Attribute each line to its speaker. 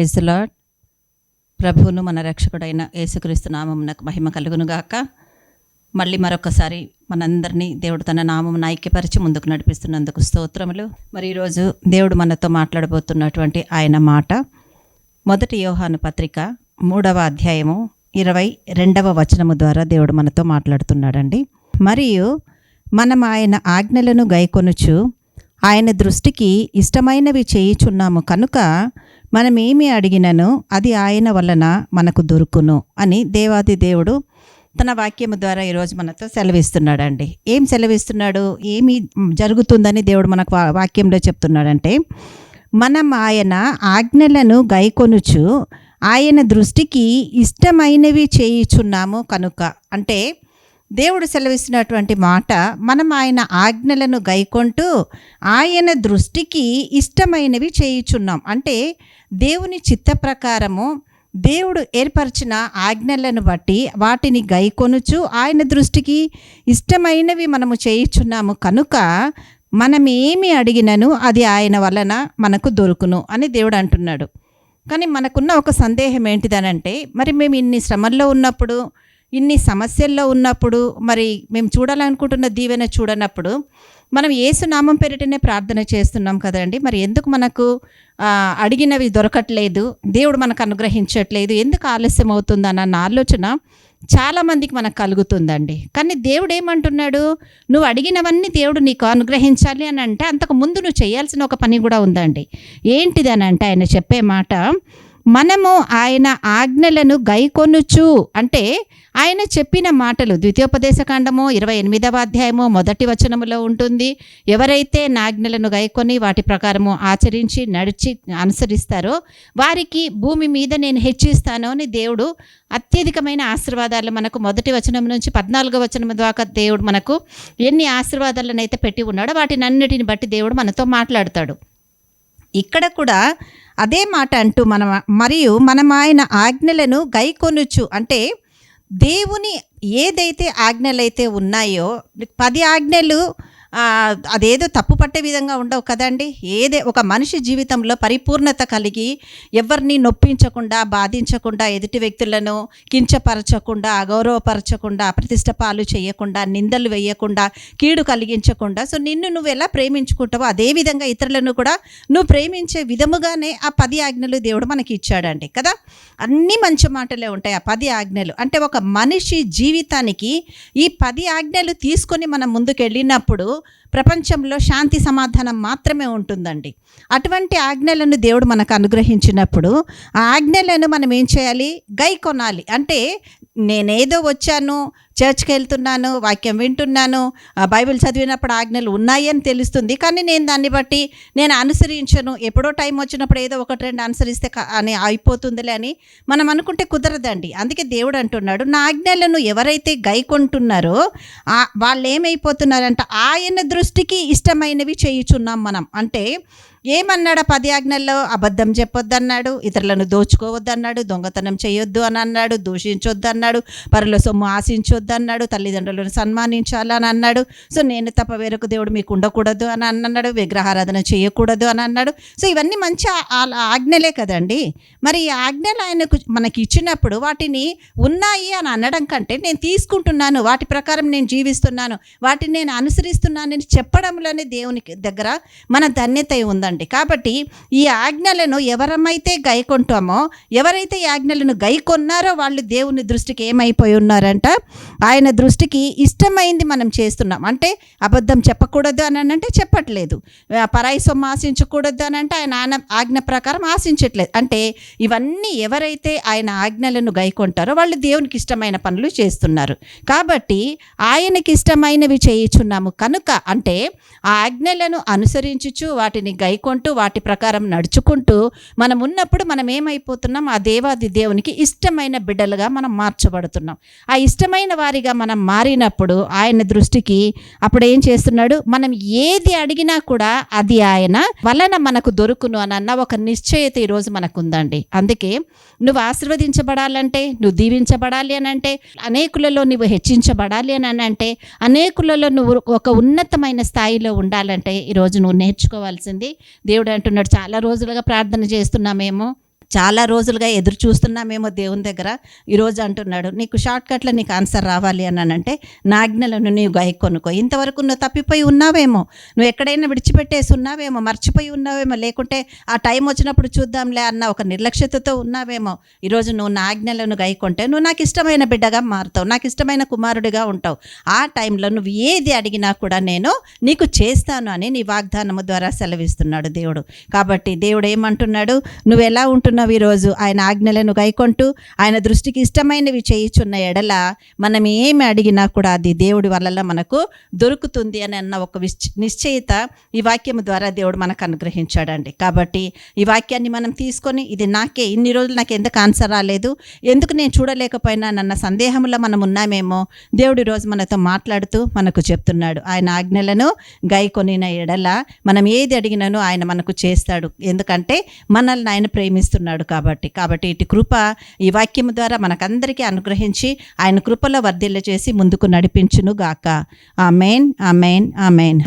Speaker 1: Praise lord ప్రభువును మన రక్షకుడైన యేసుక్రీస్తు నామమునకు మహిమ కలుగునుగాక మళ్ళీ మరొకసారి మనందరినీ దేవుడు తన నామం ఐక్యపరిచి ముందుకు నడిపిస్తున్నందుకు స్తోత్రములు. మరి ఈరోజు దేవుడు మనతో మాట్లాడబోతున్నటువంటి ఆయన మాట మొదటి యోహాను పత్రిక మూడవ అధ్యాయము ఇరవై రెండవ వచనము ద్వారా దేవుడు మనతో మాట్లాడుతున్నాడండి. మరియు మనం ఆయన ఆజ్ఞలను గైకొనుచు ఆయన దృష్టికి ఇష్టమైనవి చేయుచున్నాము. కనుక మనం ఏమి అడిగినను అది ఆయన వలన మనకు దొరుకును అని దేవాది దేవుడు తన వాక్యము ద్వారా ఈరోజు మనతో సెలవిస్తున్నాడండి. ఏం సెలవిస్తున్నాడు? ఏమి జరుగుతుందని దేవుడు మనకు వాక్యంలో చెప్తున్నాడంటే మనం ఆయన ఆజ్ఞలను గైకొనుచు ఆయన దృష్టికి ఇష్టమైనవి చేయుచున్నాము కనుక. అంటే దేవుడు సెలవిస్తున్నటువంటి మాట మనం ఆయన ఆజ్ఞలను గైకొంటూ ఆయన దృష్టికి ఇష్టమైనవి చేయుచున్నాం. అంటే దేవుని చిత్త ప్రకారము దేవుడు ఏర్పరిచిన ఆజ్ఞలను బట్టి వాటిని గైకొనుచు ఆయన దృష్టికి ఇష్టమైనవి మనము చేయుచున్నాము. కనుక మనం ఏమి అడిగినను అది ఆయన వలన మనకు దొరుకును అని దేవుడు అంటున్నాడు. కానీ మనకున్న ఒక సందేహం ఏంటిదనంటే మరి మేము ఇన్ని శ్రమల్లో ఉన్నప్పుడు ఇన్ని సమస్యల్లో ఉన్నప్పుడు మరి మేము చూడాలనుకుంటున్న దీవెన చూడనప్పుడు మనం ఏసునామం పేరిటనే ప్రార్థన చేస్తున్నాం కదండి. మరి ఎందుకు మనకు అడిగినవి దొరకట్లేదు దేవుడు మనకు అనుగ్రహించట్లేదు ఎందుకు ఆలస్యం అవుతుందన్న ఆలోచన చాలామందికి మనకు కలుగుతుందండి. కానీ దేవుడు ఏమంటున్నాడు నువ్వు అడిగినవన్నీ దేవుడు నీకు అనుగ్రహించాలి అని అంటే అంతకు ముందు నువ్వు చేయాల్సిన ఒక పని కూడా ఉందండి. ఏంటిది అని అంటే ఆయన చెప్పే మాట మనము ఆయన ఆజ్ఞలను గైకొనుచు. అంటే ఆయన చెప్పిన మాటలు ద్వితీయోపదేశకాండము ఇరవై ఎనిమిదవ అధ్యాయము మొదటి వచనములో ఉంటుంది. ఎవరైతే నా ఆజ్ఞలను గైకొని వాటి ప్రకారము ఆచరించి నడిచి అనుసరిస్తారో వారికి భూమి మీద నేను హెచ్చిస్తాను అని దేవుడు అత్యధికమైన ఆశీర్వాదాలు మనకు మొదటి వచనం నుంచి పద్నాలుగో వచనం దాకా దేవుడు మనకు ఎన్ని ఆశీర్వాదాలను అయితే పెట్టి ఉన్నాడో వాటిని అన్నిటిని బట్టి దేవుడు మనతో మాట్లాడతాడు. ఇక్కడ కూడా అదే మాట అంటూ మన మరియు మనం ఆయన ఆజ్ఞలను గైకొనుచు. అంటే దేవుని ఏదైతే ఆజ్ఞలైతే ఉన్నాయో పది ఆజ్ఞలు అదేదో తప్పు పట్టే విధంగా ఉండవు కదండి. ఏదే ఒక మనిషి జీవితంలో పరిపూర్ణత కలిగి ఎవరిని నొప్పించకుండా బాధించకుండా ఎదుటి వ్యక్తులను కించపరచకుండా అగౌరవపరచకుండా ప్రతిష్టపాలు చేయకుండా నిందలు వేయకుండా కీడు కలిగించకుండా సో నిన్ను నువ్వు ఎలా ప్రేమించుకుంటావో అదేవిధంగా ఇతరులను కూడా నువ్వు ప్రేమించే విధముగానే ఆ పది ఆజ్ఞలు దేవుడు మనకి ఇచ్చాడండి కదా. అన్ని మంచి మాటలే ఉంటాయి ఆ పది ఆజ్ఞలు. అంటే ఒక మనిషి జీవితానికి ఈ పది ఆజ్ఞలు తీసుకొని మనం ముందుకెళ్ళినప్పుడు ప్రపంచంలో శాంతి సమాధానం మాత్రమే ఉంటుందండి. అటువంటి ఆజ్ఞలను దేవుడు మనకు అనుగ్రహించినప్పుడు ఆ ఆజ్ఞలను మనం ఏం చేయాలి? గై కొనాలి. అంటే నేనేదో వచ్చాను చర్చ్కి వెళ్తున్నాను వాక్యం వింటున్నాను బైబిల్ చదివినప్పుడు ఆజ్ఞలు ఉన్నాయని తెలుస్తుంది. కానీ నేను దాన్ని బట్టి నేను అనుసరించను. ఎప్పుడో టైం వచ్చినప్పుడు ఏదో ఒకటి రెండు అనుసరిస్తే అని అయిపోతుందిలే అని మనం అనుకుంటే కుదరదండి. అందుకే దేవుడు అంటున్నాడు నా ఆజ్ఞలను ఎవరైతే గైకొంటున్నారో వాళ్ళు ఏమైపోతున్నారంటే ఆయన దృష్టికి ఇష్టమైనవి చేయుచున్నాం మనం. అంటే ఏమన్నాడు ఆ పది ఆజ్ఞల్లో? అబద్ధం చెప్పొద్దన్నాడు ఇతరులను దోచుకోవద్దన్నాడు దొంగతనం చేయొద్దు అని అన్నాడు దూషించొద్దు అన్నాడు పరుల సొమ్ము ఆశించొద్దు అన్నాడు తల్లిదండ్రులను సన్మానించాలని అన్నాడు. సో నేను తప్ప వేరొక దేవుడు మీకు ఉండకూడదు అని అన్నాడు విగ్రహారాధన చేయకూడదు అని అన్నాడు. సో ఇవన్నీ మంచి ఆజ్ఞలే కదండి. మరి ఈ ఆజ్ఞలు ఆయనకు మనకి ఇచ్చినప్పుడు వాటిని ఉన్నాయి అని అనడం కంటే నేను తీసుకుంటున్నాను వాటి ప్రకారం నేను జీవిస్తున్నాను వాటిని నేను అనుసరిస్తున్నానని చెప్పడంలోనే దేవునికి దగ్గర మన ధన్యత ఉందండి. కాబట్టి ఈ ఆజ్ఞలను ఎవరమైతే గైకొంటామో ఎవరైతే ఈ ఆజ్ఞలను గైకొన్నారో వాళ్ళు దేవుని దృష్టికి ఏమైపోయి ఉన్నారంట? ఆయన దృష్టికి ఇష్టమైంది మనం చేస్తున్నాం. అంటే అబద్ధం చెప్పకూడదు అని అంటే చెప్పట్లేదు. పరాయి సొమ్ము ఆశించకూడదు అని అంటే ఆయన ఆన- ఆజ్ఞ ప్రకారం ఆశించట్లేదు. అంటే ఇవన్నీ ఎవరైతే ఆయన ఆజ్ఞలను గైకొంటారో వాళ్ళు దేవునికి ఇష్టమైన పనులు చేస్తున్నారు. కాబట్టి ఆయనకి ఇష్టమైనవి చేయుచున్నాము కనుక అంటే ఆ ఆజ్ఞలను అనుసరించుచు వాటిని గై గైకొంటూ వాటి ప్రకారం నడుచుకుంటూ మనం ఉన్నప్పుడు మనం ఏమైపోతున్నాం ఆ దేవాది దేవునికి ఇష్టమైన బిడ్డలుగా మనం మార్చబడుతున్నాం. ఆ ఇష్టమైన వారిగా మనం మారినప్పుడు ఆయన దృష్టికి అప్పుడు ఏం చేస్తున్నాడు? మనం ఏది అడిగినా కూడా అది ఆయన వలన మనకు దొరుకును అని అన్న ఒక నిశ్చయత ఈరోజు మనకు ఉందండి అందుకే నువ్వు ఆశీర్వదించబడాలంటే నువ్వు దీవించబడాలి అని అంటే అనేకులలో నువ్వు హెచ్చించబడాలి అని అంటే అనేకులలో నువ్వు ఒక ఉన్నతమైన స్థాయిలో ఉండాలంటే ఈరోజు నువ్వు నేర్చుకోవాల్సింది దేవుడు అంటున్నాడు చాలా రోజులుగా ప్రార్థన చేస్తున్నామేమో. చాలా రోజులుగా ఎదురు చూస్తున్నామేమో దేవుని దగ్గర. ఈరోజు అంటున్నాడు నీకు షార్ట్ కట్లో నీకు ఆన్సర్ రావాలి అని అంటే నీవు గాయ ఇంతవరకు నువ్వు తప్పిపోయి ఉన్నావేమో. నువ్వు ఎక్కడైనా విడిచిపెట్టేసి ఉన్నావేమో మర్చిపోయి ఉన్నావేమో లేకుంటే ఆ టైం వచ్చినప్పుడు చూద్దాంలే అన్న ఒక నిర్లక్ష్యతతో ఉన్నావేమో. ఈరోజు నువ్వు నా ఆజ్ఞలను గైకొంటే నువ్వు నాకు ఇష్టమైన బిడ్డగా మారుతావు నాకు ఇష్టమైన కుమారుడిగా ఉంటావు. ఆ టైంలో నువ్వు ఏది అడిగినా కూడా నేను నీకు చేస్తాను అని నీ వాగ్దానము ద్వారా సెలవిస్తున్నాడు దేవుడు. కాబట్టి దేవుడు ఏమంటున్నాడు నువ్వు ఎలా ఉంటున్నావు? ఈరోజు. ఆయన ఆజ్ఞలను గైకొంటూ ఆయన దృష్టికి ఇష్టమైనవి చేయుచున్న ఎడల మనం ఏమి అడిగినా కూడా అది దేవుడి వల్ల మనకు దొరుకుతుంది అని అన్న ఒక నిశ్చయిత ఈ వాక్యం ద్వారా దేవుడు మనకు అనుగ్రహించాడండి. కాబట్టి ఈ వాక్యాన్ని మనం తీసుకొని ఇది నాకే ఇన్ని రోజులు నాకు ఎందుకు ఆన్సర్ రాలేదు ఎందుకు నేను చూడలేకపోయినానన్న సందేహంలో మనం ఉన్నామేమో దేవుడి రోజు మనతో మాట్లాడుతూ మనకు చెప్తున్నాడు. ఆయన ఆజ్ఞలను గైకొనిన ఎడల మనం ఏది అడిగినానో ఆయన మనకు చేస్తాడు. ఎందుకంటే మనల్ని ఆయన ప్రేమిస్తున్నాడు. కాబట్టి. కాబట్టి ఇటు కృప ఈ వాక్యం ద్వారా మనకందరికీ అనుగ్రహించి ఆయన కృపలో వర్ధిల్ల చేసి ముందుకు నడిపించును గాక మెయిన్ ఆ మెయిన్